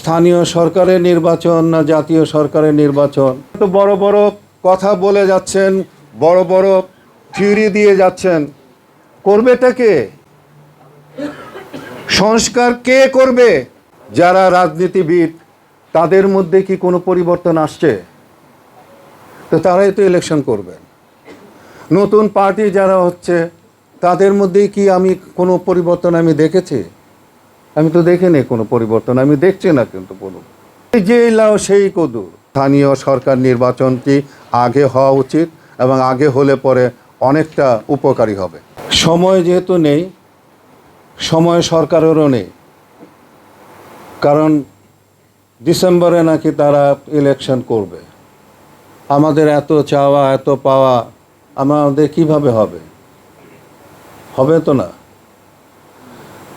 স্থানীয় সরকারের নির্বাচন না জাতীয় সরকারের নির্বাচন? তো বড় বড় কথা বলে যাচ্ছেন, বড় বড় থিওরি দিয়ে যাচ্ছেন। করবেটা কে? সংস্কার কে করবে? যারা রাজনীতিবিদ, তাদের মধ্যে কি কোনো পরিবর্তন আসছে? তো তারাই তো ইলেকশন করবেন। নতুন পার্টি যারা হচ্ছে, তাদের মধ্যেই কি আমি কোনো পরিবর্তন আমি দেখেছি? আমি তো দেখিনি কোনো পরিবর্তন, আমি দেখছি না কিন্তু কোনো। এই যে লাও, সেই কদু স্থানীয় সরকার নির্বাচনটি আগে হওয়া উচিত এবং আগে হলে পরে অনেকটা উপকারী হবে? সময় যেহেতু নেই, সময় সরকারেরও নেই। কারণ ডিসেম্বরে নাকি তারা ইলেকশন করবে। আমাদের এত চাওয়া, এত পাওয়া, আমাদের কীভাবে হবে? হবে তো না?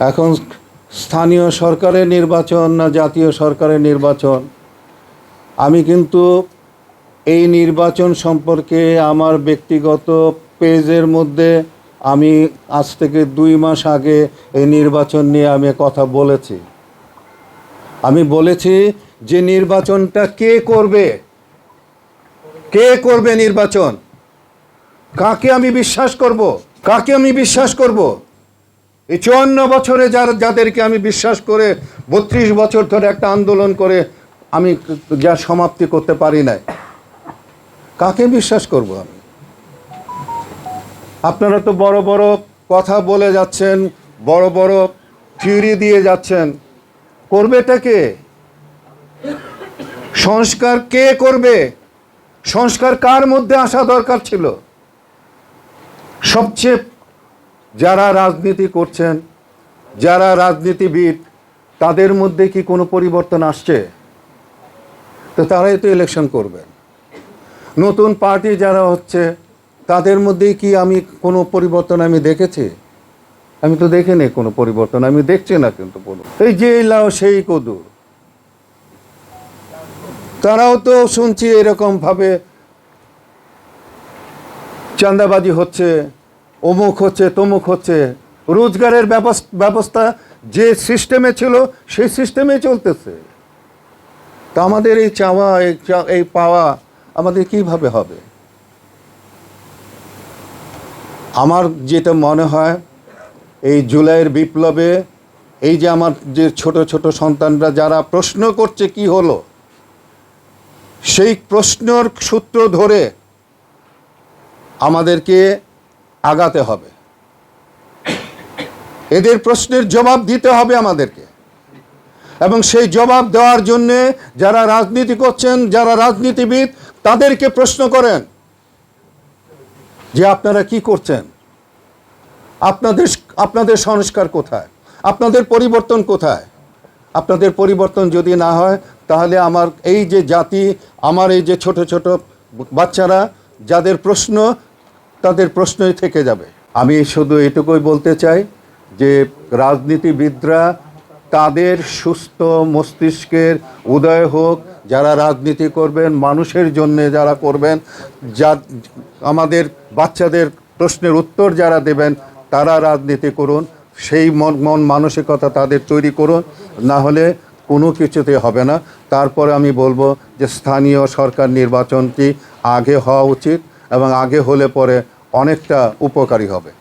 এখন স্থানীয় সরকারের নির্বাচন না জাতীয় সরকারের নির্বাচন? আমি কিন্তু এই নির্বাচন সম্পর্কে আমার ব্যক্তিগত পেজের মধ্যে আমি আজ থেকে দুই মাস আগে এই নির্বাচন নিয়ে আমি কথা বলেছি। আমি বলেছি যে নির্বাচনটা কে করবে? কে করবে নির্বাচন? কাকে আমি বিশ্বাস করব? কাকে আমি বিশ্বাস করব? এই চুয়ান্ন বছরে যারা, যাদেরকে আমি বিশ্বাস করে বত্রিশ বছর ধরে একটা আন্দোলন করে আমি যা সমাপ্তি করতে পারি নাই, কাকে বিশ্বাস করব আমি? আপনারা তো বড় বড় কথা বলে যাচ্ছেন, বড় বড় থিওরি দিয়ে যাচ্ছেন। করবেটা কে? সংস্কার কে করবে? সংস্কার কার মধ্যে আসা দরকার ছিল? সবচেয়ে যারা রাজনীতি করছেন, যারা রাজনীতিবিদ, তাদের মধ্যে কি কোনো পরিবর্তন আসছে? তো তারাই তো ইলেকশন করবেন। নতুন পার্টি যারা হচ্ছে, তাদের মধ্যেই কি আমি কোনো পরিবর্তন আমি দেখেছি? আমি তো দেখিনি কোনো পরিবর্তন, আমি দেখছি না কিন্তু কোনো। এই যে লাও সেই কদুর। তারাও তো শুনছি এরকমভাবে চাঁদাবাজি হচ্ছে। অমুক হচ্ছে, তমুক হচ্ছে। রোজগারের ব্যবস- ব্যবস্থা যে সিস্টেমে ছিল, সেই সিস্টেমে চলতেছে। তা আমাদের এই চাওয়া এই পাওয়া আমাদের কীভাবে হবে? আমার যেটা মনে হয়, এই জুলাইয়ের বিপ্লবে এই যে আমার যে ছোট ছোট সন্তানরা যারা প্রশ্ন করছে কি হলো, সেই প্রশ্নর সূত্র ধরে আমাদেরকে আগাতে হবে। এদের প্রশ্নের জবাব দিতে হবে আমাদেরকে। এবং সেই জবাব দেওয়ার জন্যে যারা রাজনীতি করছেন, যারা রাজনীতিবিদ, তাদেরকে প্রশ্ন করেন যে আপনারা কি করছেন? আপনাদের আপনাদের সংস্কার কোথায়? আপনাদের পরিবর্তন কোথায়? আপনাদের পরিবর্তন যদি না হয়, তাহলে আমার এই যে জাতি, আমার এই যে ছোট ছোট বাচ্চারা, যাদের প্রশ্ন তাদের প্রশ্নই থেকে যাবে। আমি শুধু এটুকুই বলতে চাই যে রাজনীতিবিদরা তাদের সুস্থ মস্তিষ্কের উদয় হোক, যারা রাজনীতি করবেন, মানুষের জন্য যারা করবেন, যা আমাদের বাচ্চাদের প্রশ্নের উত্তর যারা দেবেন, তারা রাজনীতি করুন, সেই মন মন মানসিকতা তাদের তৈরি করুন, না হলে কোনো কিছুতে হবে না। তারপরে আমি বলব যে স্থানীয় সরকার নির্বাচনটি আগে হওয়া উচিত এবং আগে হলে পরে অনেকটা উপকারী হবে।